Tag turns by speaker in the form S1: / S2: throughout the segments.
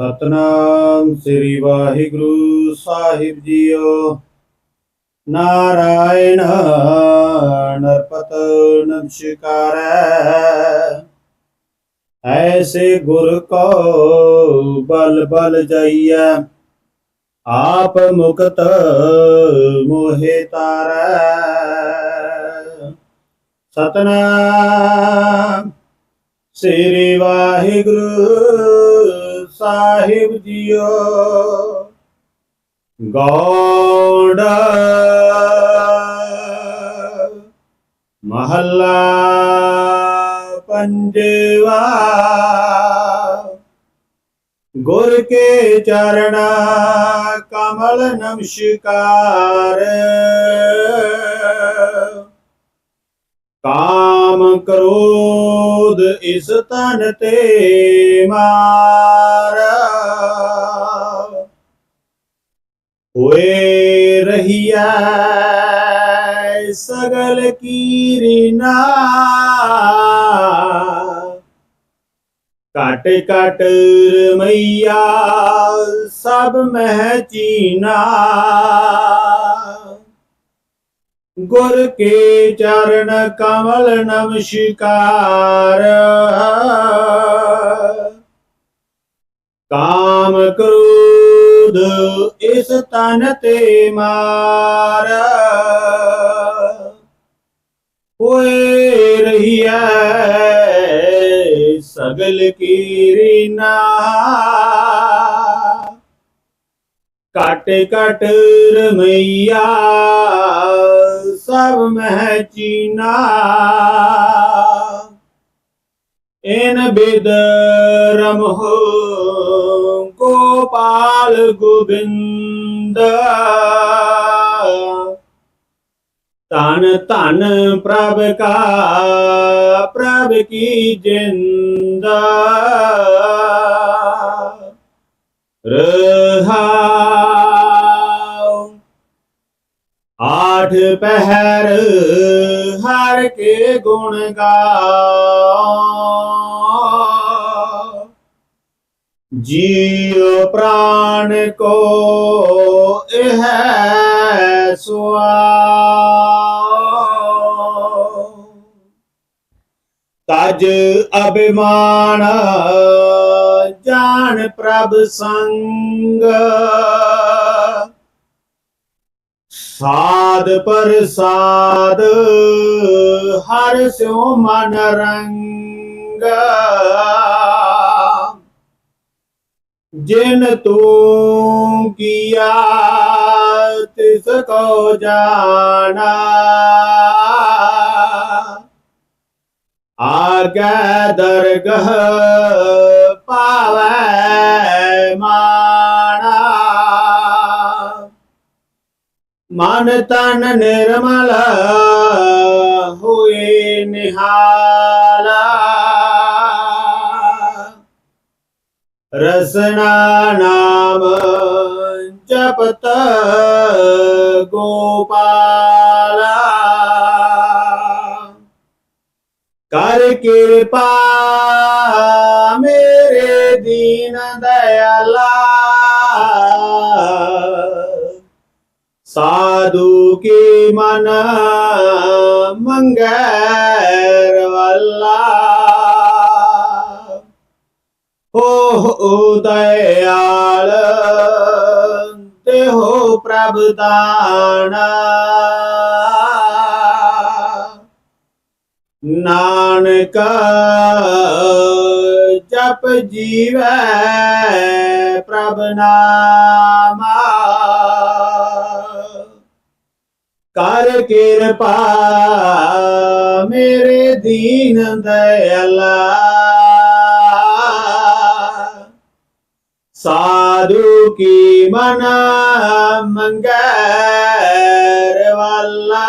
S1: ਸਤਨਾਮ ਸ੍ਰੀ ਵਾਹਿਗੁਰੂ ਸਾਹਿਬ ਜੀਓ। ਨਾਰਾਇਣ ਨਰਪਤ ਨਮਸਕਾਰੈ। ਐਸੇ ਗੁਰ ਕੋ ਬਲ ਬਲ ਜਾਈਐ, ਆਪ ਮੁਕਤ ਮੋਹਿ ਤਾਰੈ। ਸਤਨਾਮ ਸ੍ਰੀ ਵਾਹਿਗੁਰੂ ਸਾਹਿਬ ਜੀਓ। ਗੌੜ ਮਹੱਲਾ ਪੰਜਵਾ। ਗੁਰ ਕੇ ਚਰਣਾ ਕਮਲ ਨਮਸਕਾਰ। ਕਾਮ ਕਰੋਧ ਇਸ ਤਨ ਤੇ ਮਾਰਾ। ਹੋਏ ਰਹੀਐ ਸਗਲ ਕੀਰੀਨਾ ਕਟ ਕਟ ਰਮਈਆ ਸਭ ਮਹਿ ਚੀਨਾ। ਗੁਰ ਕੇ ਚਰਨ ਕਮਲ ਨਮਸਕਾਰ। ਕਾਮ ਕ੍ਰੋਧ ਇਸ ਤਨ ਤੇ ਮਾਰ। ਹੋਏ ਰਹੀਐ ਸਗਲ ਕੀਰੀਨਾ ਕਟ ਕਟ ਰਮਈਆ ਸਭ ਮਹਿ ਚੀਨਾ। ਇਨ ਬਿਦ ਰਮਹੁ ਗੋਬਿੰਦ ਤਨ ਧਨ ਪ੍ਰਭ ਕਾ, ਪ੍ਰਭ ਕੀ ਜਿੰਦ। ਰਹਾਉ। ਆਠ ਪਹਿਰ ਹਰ ਕੇ ਗੁਣ ਗਾਓ ਜੀਉ ਪ੍ਰਾਣ ਕੋ ਇਹ ਸੁਆ ਤਜ ਅਭਿਮਾਨ ਜਾਣ ਪ੍ਰਭ ਸੰਗ। ਸਾਧ ਪ੍ਰਸਾਦ ਹਰ ਸਿਉ ਮਨ ਰੰਗ। ਜਿਨ ਤੂੰ ਕੀਆ, ਤਿਸ ਕੋ ਜਾਣਾ। ਆਗੇ ਦਰਗਹ ਪਾਵੈ ਮਾਣਾ। ਮਨ ਤਨ ਨਿਰਮਲ ਹੋਏ ਨਿਹਾਲਾ। ਰਸਨਾ ਨਾਮ ਜਪਤ ਗੋਪਾਲਾ। ਕਰ ਕਿਰਪਾ ਮੇਰੇ ਦੀਨ ਦਇਆਲਾ। ਸਾਧੂ ਕੀ ਮਨ ਮੰਗੈਰ ਵੱਲਾ ਹੋ ਉਦਇਆਲ, ਤੇ ਹੋ ਪ੍ਰਭ ਦਾਣਾ ਨਾਨਕ, ਜਪ ਜੀਵੈ ਪ੍ਰਭ ਨਾਮਾ। ਕਰ ਕਿਰਪਾ ਮੇਰੇ ਦੀਨ ਦਇਆਲਾ। ਸਾਧੂ ਕੀ ਮਨ ਮੰਗੈਰ ਵਾਲਾ?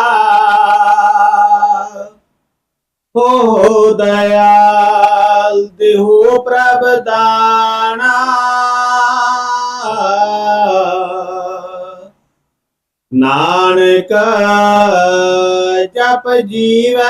S1: ਹੋ ਦਇਆਲ ਦੇਹੋ ਪ੍ਰਭ ਦਾਨਾ ਨਾਨਕ ਜਪ ਜੀਵੈ